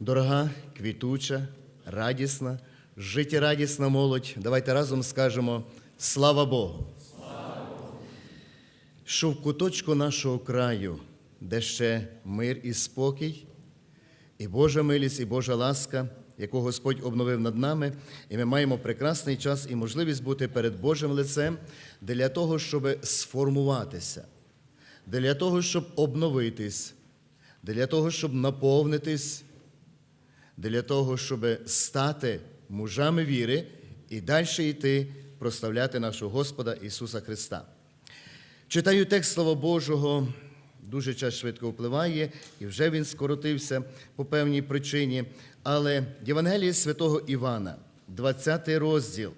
Дорога, квітуча, радісна, життєрадісна молодь, давайте разом скажемо слава Богу. Що в куточку нашого краю, де ще мир і спокій, і Божа милість, і Божа ласка, яку Господь обновив над нами, і ми маємо прекрасний час і можливість бути перед Божим лицем для того, щоб сформуватися, для того, щоб обновитись, для того, щоб наповнитись, для того, щоб стати мужами віри і далі йти прославляти нашого Господа Ісуса Христа. Читаю текст Слова Божого, дуже час швидко впливає, і вже він скоротився по певній причині. Але Євангеліє святого Івана, 20 розділ.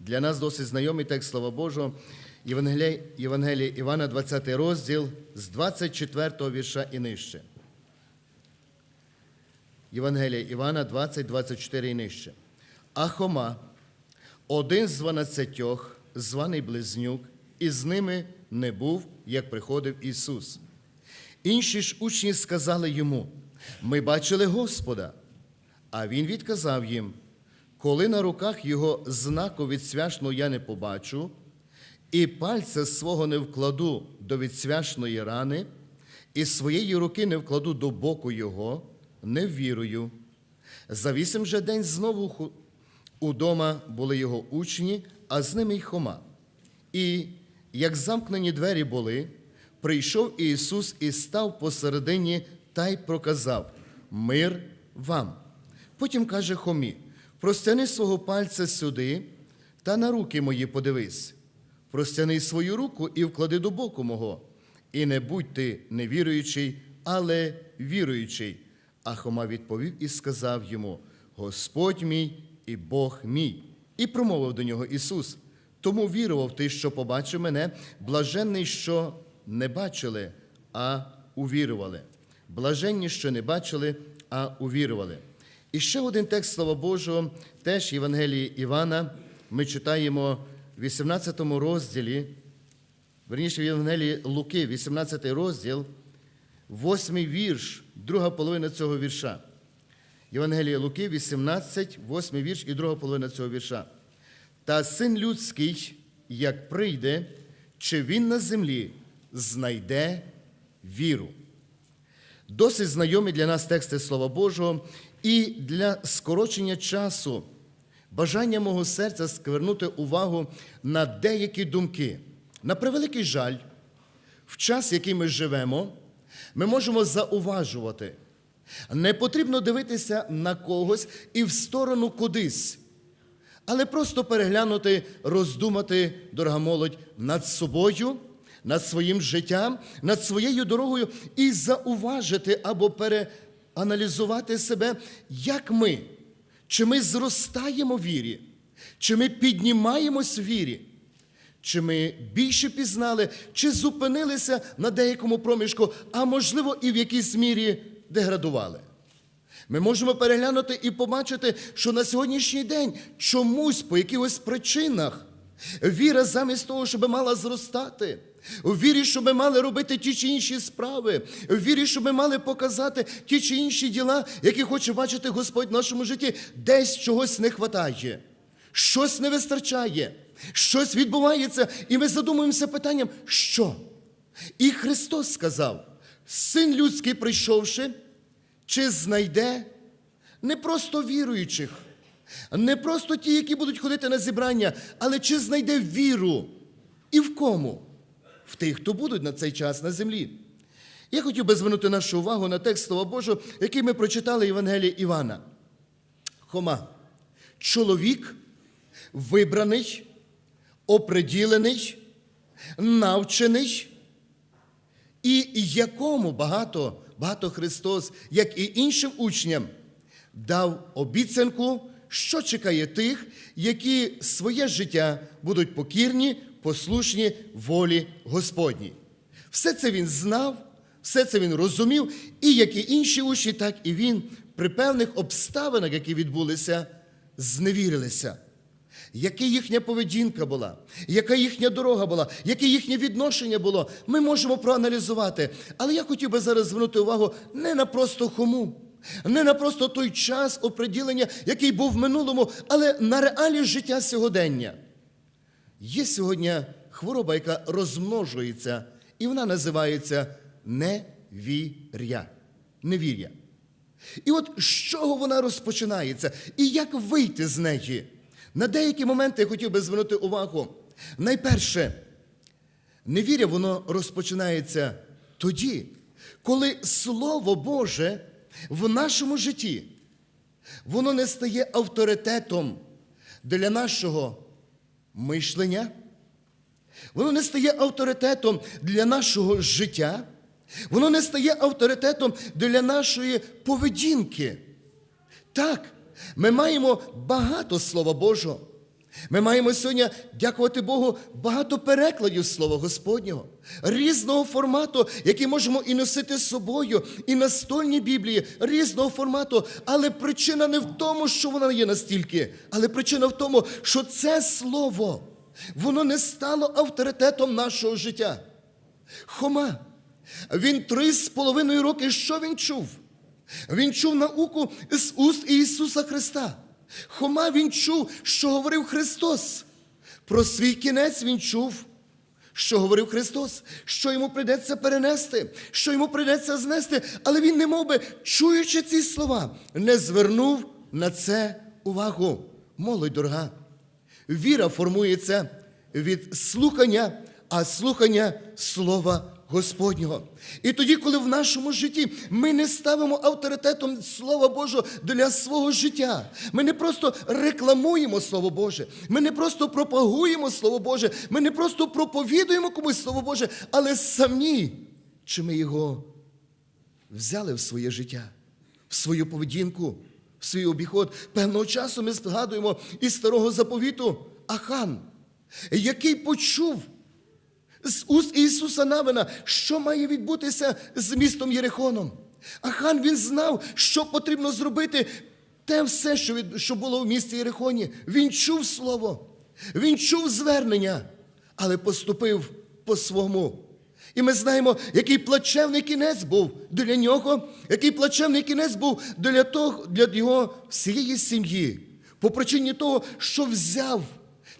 Для нас досить знайомий текст Слова Божого. Євангеліє Івана, 20 розділ з 24 вірша і нижче. Євангелія Івана 20, 24 і нижче. А Хома, один з дванадцятьох, званий Близнюк, і з ними не був, як приходив Ісус. Інші ж учні сказали йому: Ми бачили Господа. А він відказав їм: коли на руках його знаку від я не побачу, і пальця свого не вкладу до відсвяшної рани, і своєї руки не вкладу до боку його, не вірую. За вісім же день знову удома були його учні, а з ними й Хома. І як замкнені двері були, прийшов Ісус і став посередині та й проказав Мир вам. Потім каже Хомі: простяни свого пальця сюди та на руки мої подивись. Простяни свою руку і вклади до боку мого. І не будь ти невіруючий, але віруючий. А Хома відповів і сказав йому: Господь мій і Бог мій. І промовив до нього Ісус. Тому вірував ти, що побачив мене, блаженний, що не бачили, а увірували. Блаженні, що не бачили, а увірували. І ще один текст Слова Божого, теж Євангелії Івана, ми читаємо в 18 розділі, верніше в Євангелії Луки, 18 розділ, 8 вірш, друга половина цього вірша. Євангелія Луки, 18, 8 вірш і друга половина цього вірша. Та син людський, як прийде, чи він на землі знайде віру. Досить знайомі для нас тексти Слова Божого, і для скорочення часу бажання мого серця сквернути увагу на деякі думки. На превеликий жаль, в час, який ми живемо, ми можемо зауважувати. Не потрібно дивитися на когось і в сторону кудись, але просто переглянути, роздумати, дорога молодь, над собою, над своїм життям, над своєю дорогою і зауважити або переаналізувати себе, як ми, чи ми зростаємо в вірі, чи ми піднімаємось в вірі. Чи ми більше пізнали, чи зупинилися на деякому проміжку, а можливо, і в якійсь мірі деградували. Ми можемо переглянути і побачити, що на сьогоднішній день чомусь по якихось причинах віра замість того, щоб мала зростати, у вірі, щоб ми мали робити ті чи інші справи, у вірі, щоб ми мали показати ті чи інші діла, які хоче бачити Господь в нашому житті, десь чогось не вистачає, щось не вистачає, щось відбувається, і ми задумуємося питанням, що? І Христос сказав: Син людський прийшовши, чи знайде не просто віруючих, не просто ті, які будуть ходити на зібрання, але чи знайде віру і в кому? В тих, хто будуть на цей час на землі. Я хотів би звернути нашу увагу на текст Слова Божого, який ми прочитали в Євангелії Івана. Хома, чоловік вибраний, оприділений, навчений, і якому багато, багато Христос, як і іншим учням, дав обіцянку, що чекає тих, які своє життя будуть покірні, послушні волі Господній. Все це він знав, все це він розумів, і як і інші учні, так і він при певних обставинах, які відбулися, зневірилися. Яка їхня поведінка була, яка їхня дорога була, яке їхнє відношення було, ми можемо проаналізувати. Але я хотів би зараз звернути увагу не на просто хому, не на просто той час оприділення, який був в минулому, але на реалії життя сьогодення. Є сьогодні хвороба, яка розмножується, і вона називається невір'я. Невір'я. І от з чого вона розпочинається, і як вийти з неї? На деякі моменти я хотів би звернути увагу. Найперше, невір'я воно розпочинається тоді, коли Слово Боже в нашому житті воно не стає авторитетом для нашого мишлення, воно не стає авторитетом для нашого життя, воно не стає авторитетом для нашої поведінки. Так, ми маємо багато Слова Божого. Ми маємо сьогодні, дякувати Богу, багато перекладів Слова Господнього, різного формату, які можемо і носити з собою, і настольні Біблії, різного формату. Але причина не в тому, що вона є настільки, але причина в тому, що це слово, воно не стало авторитетом нашого життя. Хома, він три з половиною роки, що він чув? Він чув науку з уст Ісуса Христа. Хома він чув, що говорив Христос. Про свій кінець він чув, що говорив Христос, що йому прийдеться перенести, що йому прийдеться знести, але він, не мов би, чуючи ці слова, не звернув на це увагу. Молодь дорога, віра формується від слухання, а слухання Слова Господнього. І тоді, коли в нашому житті ми не ставимо авторитетом Слова Божого для свого життя, ми не просто рекламуємо Слово Боже, ми не просто пропагуємо Слово Боже, ми не просто проповідуємо комусь Слово Боже, але самі, чи ми його взяли в своє життя, в свою поведінку, в свій обіход. Певного часу ми згадуємо із старого заповіту Ахан, який почув з уст Ісуса Навина, що має відбутися з містом Єрихоном. Ахан він знав, що потрібно зробити. Те все, що, від, що було в місті Єрихоні. Він чув слово, він чув звернення, але поступив по-своєму. І ми знаємо, який плачевний кінець був для нього, який плачевний кінець був для того, для його всієї сім'ї, по причині того, що взяв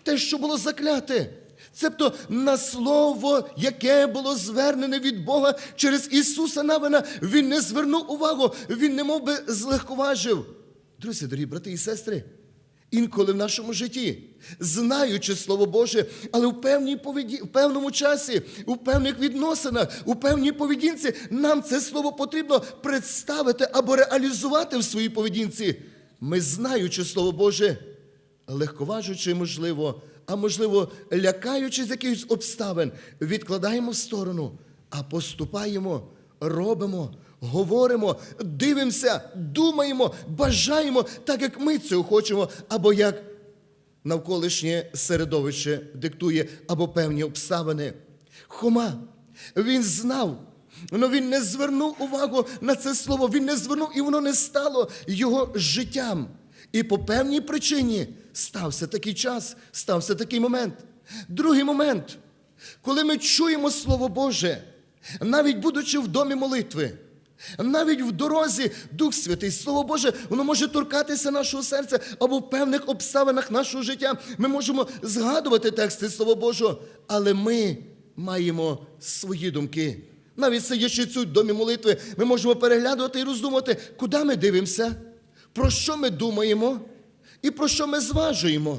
те, що було закляте. Цебто на слово, яке було звернене від Бога через Ісуса Навина, він не звернув увагу, він не мов би злегковажив. Друзі, дорогі брати і сестри, інколи в нашому житті, знаючи Слово Боже, але в, певній поведі... в певному часі, у певних відносинах, у певній поведінці, нам це слово потрібно представити або реалізувати в своїй поведінці. Ми, знаючи Слово Боже, легковажучи, можливо, а можливо, лякаючись якихось обставин, відкладаємо в сторону, а поступаємо, робимо, говоримо, дивимося, думаємо, бажаємо, так як ми цього хочемо, або як навколишнє середовище диктує, або певні обставини. Хома, він знав. але він не звернув увагу на це слово, він не звернув, і воно не стало його життям. І по певній причині стався такий час, стався такий момент. Другий момент, коли ми чуємо Слово Боже, навіть будучи в домі молитви, навіть в дорозі Дух Святий, Слово Боже, воно може торкатися нашого серця або в певних обставинах нашого життя. Ми можемо згадувати тексти Слова Божого, але ми маємо свої думки. Навіть сидячи в домі молитви, ми можемо переглядувати і роздумувати, куди ми дивимося, про що ми думаємо і про що ми зважуємо.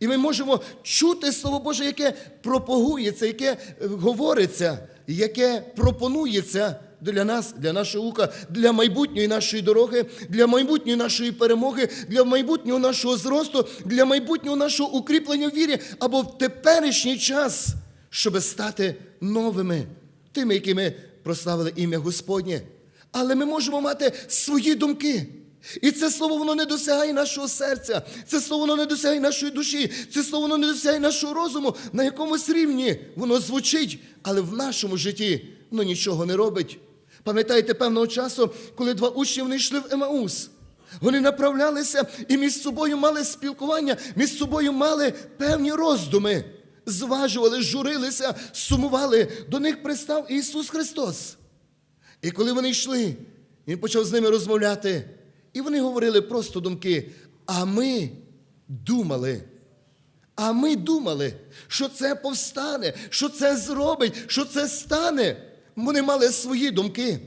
І ми можемо чути Слово Боже, яке пропагується, яке говориться, яке пропонується для нас, для нашого ука, для майбутньої нашої дороги, для майбутньої нашої перемоги, для майбутнього нашого зросту, для майбутнього нашого укріплення в вірі або в теперішній час, щоб стати новими, тими, якими прославили ім'я Господнє. Але ми можемо мати свої думки. І це слово воно не досягає нашого серця, це слово воно не досягає нашої душі, це слово воно не досягає нашого розуму. На якомусь рівні воно звучить, але в нашому житті воно нічого не робить. Пам'ятаєте певного часу, коли два учні вони йшли в Емаус? Вони направлялися і між собою мали спілкування, між собою мали певні роздуми, зважували, журилися, сумували. До них пристав Ісус Христос. І коли вони йшли, Він почав з ними розмовляти. І вони говорили просто думки. А ми думали. А ми думали, що це повстане, що це зробить, що це стане. Вони мали свої думки.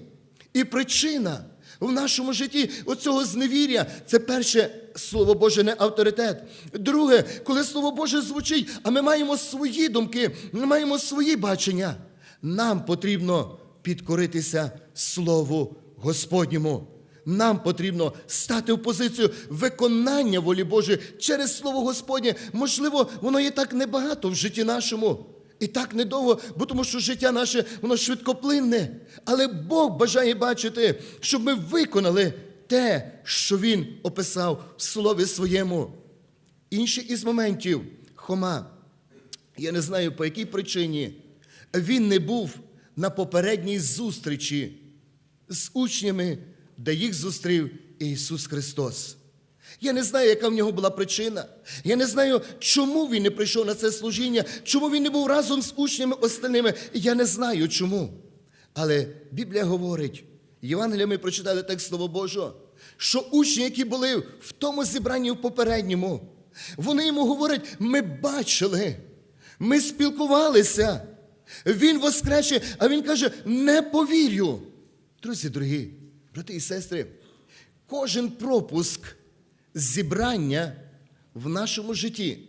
І причина в нашому житті оцього зневір'я це перше слово Боже, не авторитет. Друге, коли слово Боже звучить, а ми маємо свої думки, ми маємо свої бачення. Нам потрібно підкоритися Слову Господньому. Нам потрібно стати в позицію виконання волі Божої через Слово Господнє. Можливо, воно є так небагато в житті нашому. І так недовго, бо тому що життя наше воно швидкоплинне. Але Бог бажає бачити, щоб ми виконали те, що Він описав в слові своєму. Інший із моментів Хома, я не знаю по якій причині, він не був на попередній зустрічі з учнями, де їх зустрів Ісус Христос. Я не знаю, яка в нього була причина. Я не знаю, чому він не прийшов на це служіння, чому він не був разом з учнями остальними. Я не знаю чому. Але Біблія говорить, Євангелія ми прочитали текст Слово Божого, що учні, які були в тому зібранні в попередньому, вони йому говорять: ми бачили, ми спілкувалися. Він воскреше, а він каже: не повірю. Друзі, дорогі, брати і сестри, кожен пропуск зібрання в нашому житті.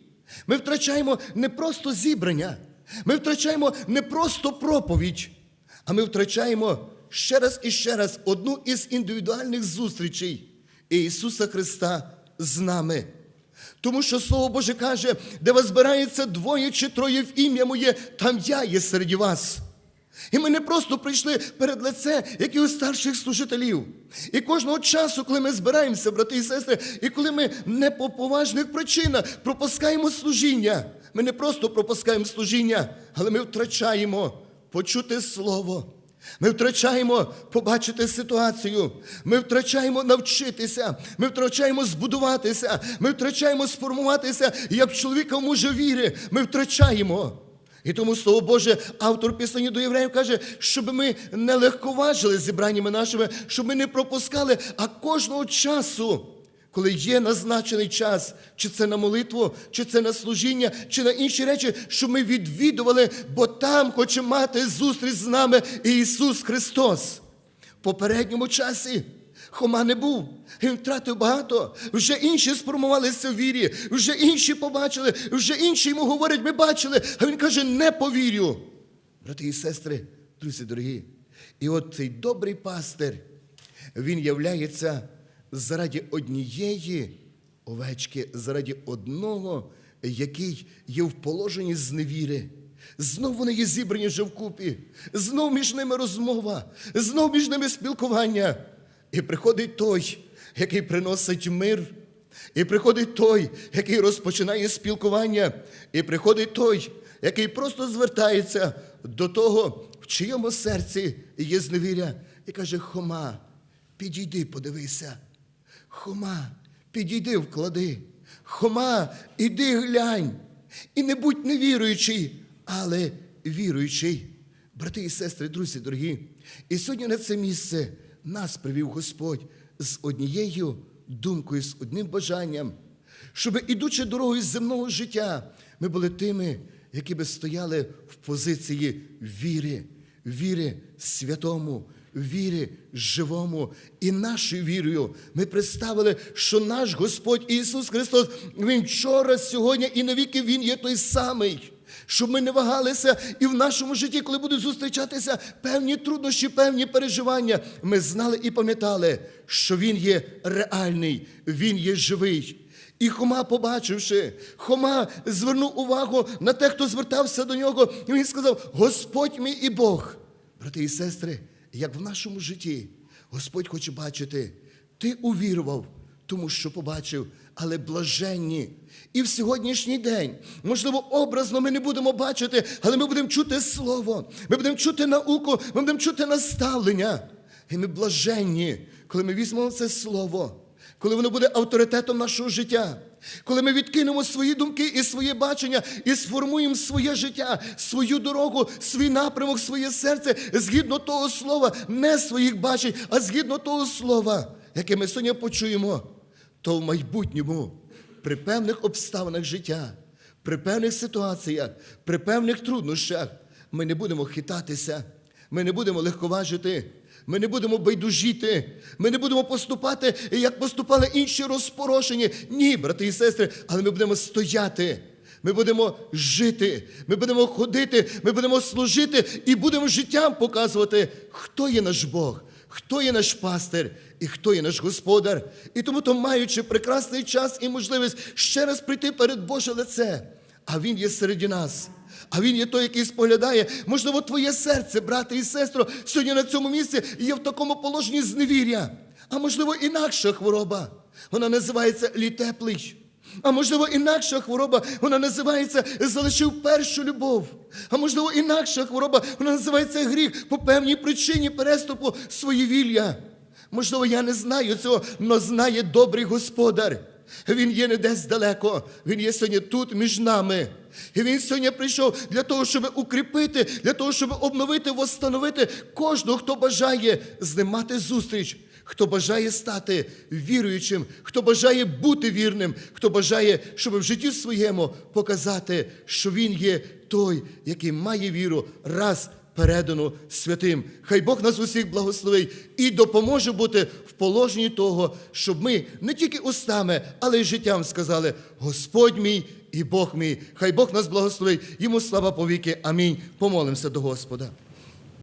Ми втрачаємо не просто зібрання, ми втрачаємо не просто проповідь, а ми втрачаємо ще раз і ще раз одну із індивідуальних зустрічей Ісуса Христа з нами. Тому що Слово Боже каже, де вас збирається двоє чи троє в ім'я моє, там я є серед вас. І ми не просто прийшли перед лице якихось старших служителів. І кожного часу, коли ми збираємося, брати і сестри, і коли ми не по поважних причинах пропускаємо служіння, ми не просто пропускаємо служіння, але ми втрачаємо почути слово. Ми втрачаємо побачити ситуацію, ми втрачаємо навчитися, ми втрачаємо збудуватися, ми втрачаємо сформуватися як чоловіка в мужа віри. Ми втрачаємо. І тому Слово Боже, автор пісні до євреїв каже, щоб ми не легковажили зібраннями нашими, щоб ми не пропускали, а кожного часу, коли є назначений час, чи це на молитву, чи це на служіння, чи на інші речі, щоб ми відвідували, бо там хоче мати зустріч з нами Ісус Христос. В попередньому часі Хома не був. Він втратив багато. Вже інші сформувалися в вірі, вже інші побачили, вже інші йому говорять, ми бачили. А він каже, не повірю. Брати і сестри, друзі дорогі. І от цей добрий пастир, він являється заради однієї овечки, заради одного, який є в положенні зневіри. Знов вони є зібрані вже вкупі, знов між ними розмова, знов між ними спілкування. І приходить той, який приносить мир, і приходить той, який розпочинає спілкування, і приходить той, який просто звертається до того, в чиєму серці є зневіря, і каже: Хома, підійди, подивися. Хома, підійди, вклади. Хома, іди глянь. І не будь невіруючий, але віруючий. Брати і сестри, друзі дорогі, і сьогодні на це місце нас привів Господь з однією думкою, з одним бажанням, щоб, ідучи дорогою земного життя, ми були тими, які би стояли в позиції віри, віри святому, віри живому. І нашою вірою ми представили, що наш Господь Ісус Христос, Він вчора, сьогодні і навіки Він є той самий. Щоб ми не вагалися і в нашому житті, коли будуть зустрічатися певні труднощі, певні переживання, ми знали і пам'ятали, що Він є реальний, Він є живий. І Хома, побачивши, Хома звернув увагу на те, хто звертався до нього, і він сказав: Господь мій і Бог. Брати і сестри, як в нашому житті Господь хоче бачити, ти увірував, тому що побачив, але блаженні. І в сьогоднішній день, можливо, образно ми не будемо бачити, але ми будемо чути слово, ми будемо чути науку, ми будемо чути наставлення. І ми блаженні, коли ми візьмемо це слово, коли воно буде авторитетом нашого життя, коли ми відкинемо свої думки і своє бачення і сформуємо своє життя, свою дорогу, свій напрямок, своє серце згідно того слова, не своїх бачень, а згідно того слова, яке ми сьогодні почуємо, то в майбутньому при певних обставинах життя, при певних ситуаціях, при певних труднощах ми не будемо хитатися, ми не будемо легковажити, ми не будемо байдужіти, ми не будемо поступати, як поступали інші розпорошені. Ні, брати і сестри, але ми будемо стояти. Ми будемо жити, ми будемо ходити, ми будемо служити і будемо життям показувати, хто є наш Бог, хто є наш пастир і хто є наш господар. І тому, то, маючи прекрасний час і можливість ще раз прийти перед Боже лице, а Він є серед нас. А він є той, який споглядає. Можливо, твоє серце, брате і сестро, сьогодні на цьому місці є в такому положенні зневір'я. А можливо, інакша хвороба. Вона називається літеплий. А можливо, інакша хвороба, вона називається залишив першу любов. А можливо, інакша хвороба, вона називається гріх по певній причині переступу своєвілля. Можливо, я не знаю цього, але знає добрий господар. Він є не десь далеко, він є сьогодні тут між нами. І він сьогодні прийшов для того, щоб укріпити, для того, щоб обновити, восстановити кожного, хто бажає з ним мати зустріч, хто бажає стати віруючим, хто бажає бути вірним, хто бажає, щоб в житті своєму показати, що він є той, який має віру раз передану святим. Хай Бог нас усіх благословить і допоможе бути в положенні того, щоб ми не тільки устами, але й життям сказали: Господь мій і Бог мій. Хай Бог нас благословить. Йому слава повіки. Амінь. Помолимося до Господа.